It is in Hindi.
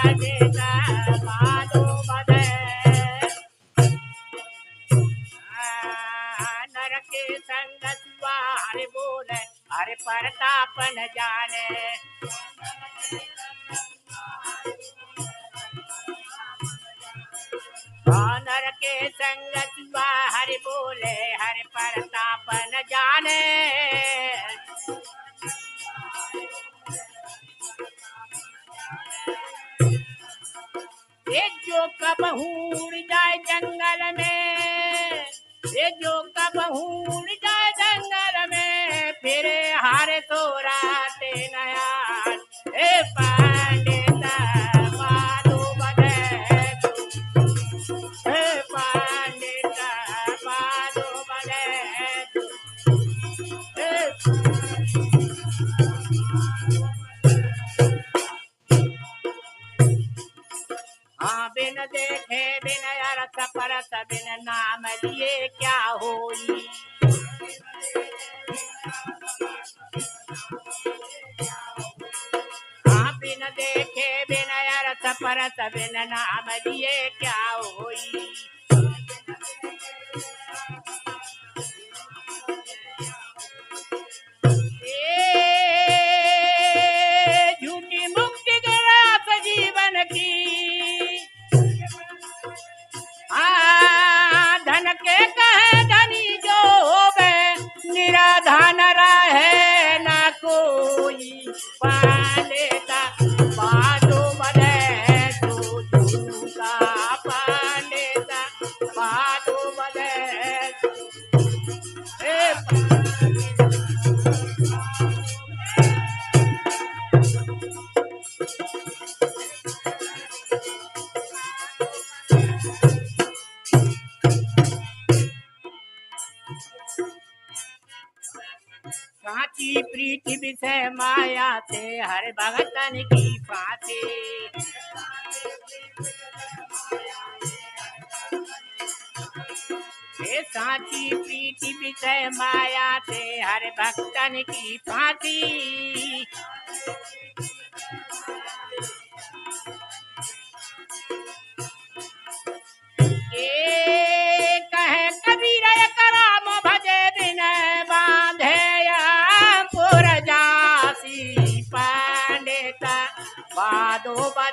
पंडिता बादो बने नर के संग सुआ हरे बोले हरे परताप न जाने कब जाए जंगल में। ये जो कब हूर जाए जंगल में, फिर हारे तो राते नया। ए पंडित हाँ बिन देखे, बिन अरस परस, बिन नाम लिए क्या होई? हाँ बिन देखे, बिन अरस परस, बिन नाम लिए क्या होई? साची प्रीति विषय माया से, हर भगतन की पाते साची प्रीति विषय माया से, हर भक्तन की फांसी do pa